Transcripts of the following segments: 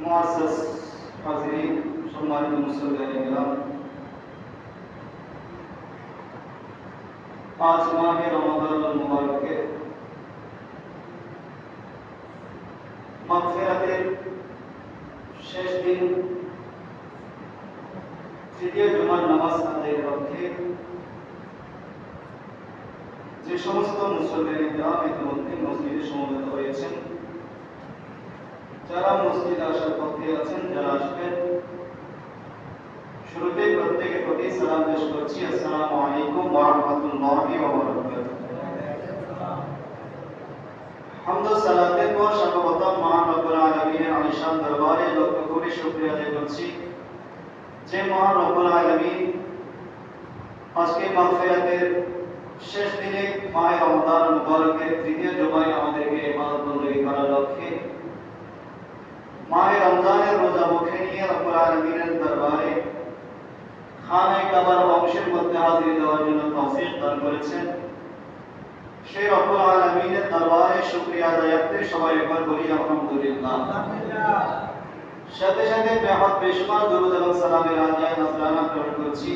মুআসসাস হাজিরিন সম্মানিত মুসলিম ইকরাম আজ মাহে রমাদানুল মুবারকে মাগফিরাতের শেষ দিন তৃতীয় জুমার নামাজ আদায়ের লক্ষ্যে যে সমস্ত মুসলিম ইকরাম ইতিমধ্যে মসজিদে সমবেত হয়েছেন যারা মসজিদে আসার পথে আছেন, যারা আসবেন শুরুতে প্রত্যেকের প্রতি সালাম পেশ করছি। আসসালামু আলাইকুম ওয়া রাহমাতুল্লাহি ওয়া বারাকাতুহু মহান শেষ দিনে তৃতীয় আমাদেরকে ইবাদত বন্দী করার লক্ষ্যে মাহে রমজানের রোজা মুখে নিয়ে রব্বুল আলামিনের দরবারে খানায় কাবার অংশের মধ্যে হাজির দেওয়ার জন্য তৌফিক দান করেছেন। সেই রব্বুল আলামিনের দরবারে শুকরিয়া আদায়াতে সবাই একবার বলি আলহামদুলিল্লাহ। সাথে সাথে বেহাত বেশুমার দরুদ এবং সালামের আদিয়া নাজরানা প্রেরণ করছি।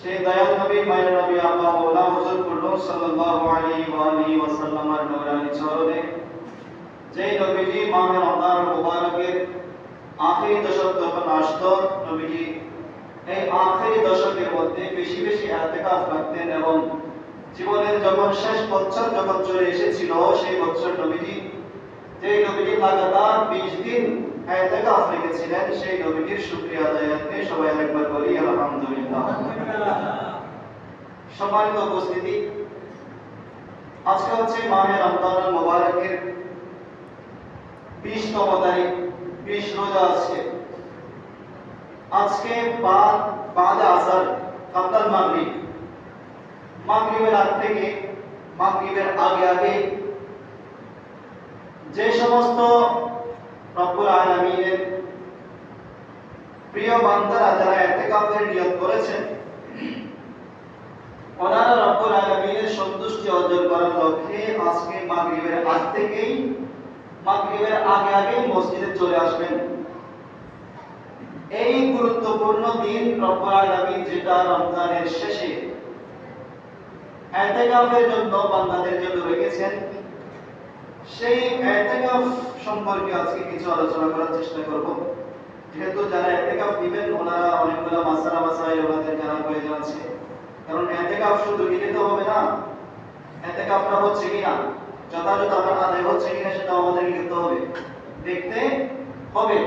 সেই দয়াল নবী মায়ের নবী আল্লাহ মাওলা হুজুর কুল্লুম সাল্লাল্লাহু আলাইহি ওয়া আলিহি ওয়াসাল্লামের নূরানি চরণে যেই নবীজি মাহে রমজান মুবারকের আখেরি দশক যখন আসতো, নবীজি এই আখেরি দশকের মধ্যে বেশি বেশি ইতিকাফ রাখতেন এবং জীবনের যখন শেষ বছর যখন চলে এসেছিল, সেই বছর নবীজি যেই নবীজি লাগাতার 20 দিন ইতিকাফ রেখেছিলেন, সেই নবীজির শুকরিয়া আদায়াতে সবাই একবার বলি, আলহামদুলিল্লাহ। সম্মানিত উপস্থিতি, আজকে হচ্ছে মাহে রমজানুল মুবারকের 20 তম তারিখ। 20 রোজা আছে। আজকে বাদ বাদ আসর কাবলাল মাগরিব। মাগরিবের আগ থেকে, মাগরিবের আগে আগে যে সমস্ত রব্বুল আলামিনের প্রিয় বান্দারা যারা ইতিকাফের নিয়ত করেছেন, ওনারা রব্বুল আলামিনের সন্তুষ্টি অর্জন করার লক্ষ্যে আজকে মাগরিবের আগ থেকেই মাগরিবের আগে আগে মসজিদে চলে আসবেন। এই গুরুত্বপূর্ণ দিন রব্বুল আলামিন যেটা রমজানের শেষে ইতিকাফের জন্য বান্দাদের জন্য রেখেছেন। সেই ইতিকাফ সম্পর্কে আজকে কিছু আলোচনা করার চেষ্টা করব। যেহেতু যারা ইতিকাফ দিবেন, ওনারা অনেকগুলো মাসালা মাসাইল ওনাদের জানার প্রয়োজন আছে। কারণ ইতিকাফ শুধু নিতে হবে না ইতিকাফটা হচ্ছে কিনা যথাযথ আমার আদায় হচ্ছে কিনা সেটা আমাদের লিখতে হবে। দেখতে হবে।